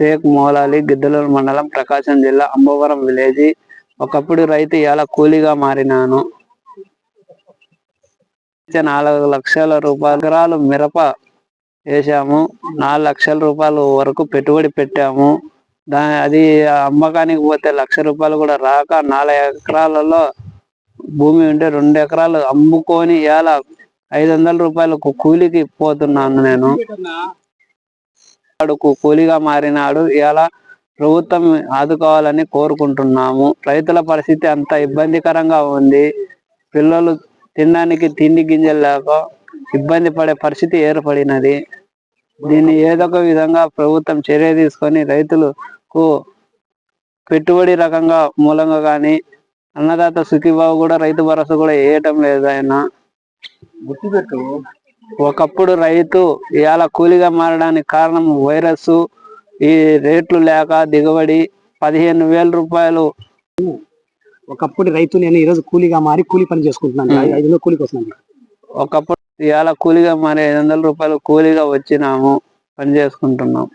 షేక్ మోలాలి గిద్దలూరు మండలం ప్రకాశం జిల్లా అంబవరం విలేజ్. ఒకప్పుడు రైతు ఇలా కూలీగా మారినాను. నాలుగు లక్షల రూపాయలు ఎకరాలు మిరప వేసాము నాలుగు లక్షల రూపాయలు వరకు పెట్టుబడి పెట్టాము. దా అది అమ్మకానికి పోతే లక్ష రూపాయలు కూడా రాక నాలుగు ఎకరాలలో భూమి ఉంటే రెండు ఎకరాలు అమ్ముకొని ఇలా ఐదు వందల రూపాయలకు కూలికి పోతున్నాను నేను. కూలిగా మారినాడు. ఇలా ప్రభుత్వం ఆదుకోవాలని కోరుకుంటున్నాము. రైతుల పరిస్థితి అంత ఇబ్బందికరంగా ఉంది. పిల్లలు తినడానికి తిండి గింజలు లేక ఇబ్బంది పడే పరిస్థితి ఏర్పడినది. దీన్ని ఏదో ఒక విధంగా ప్రభుత్వం చర్య తీసుకొని రైతులకు పెట్టుబడి రకంగా మూలంగా కానీ అన్నదాత సుఖీబాబు కూడా రైతు భరోసా కూడా వేయటం లేదు ఆయన. గుర్తుపెట్టు ఒకప్పుడు రైతు ఇవాళ కూలీగా మారడానికి కారణం వైరస్ ఈ రేట్లు లేక దిగుబడి పదిహేను వేల రూపాయలు. ఒకప్పుడు రైతు నేను ఈ రోజు కూలీగా మారి కూలీ పని చేసుకుంటున్నాను. ఐదు వందలు కూలీకి వస్తున్నాను ఒకప్పుడు ఇవాళ కూలీగా మారి ఐదు వందల రూపాయలు కూలీగా వచ్చినాము పని చేసుకుంటున్నాం.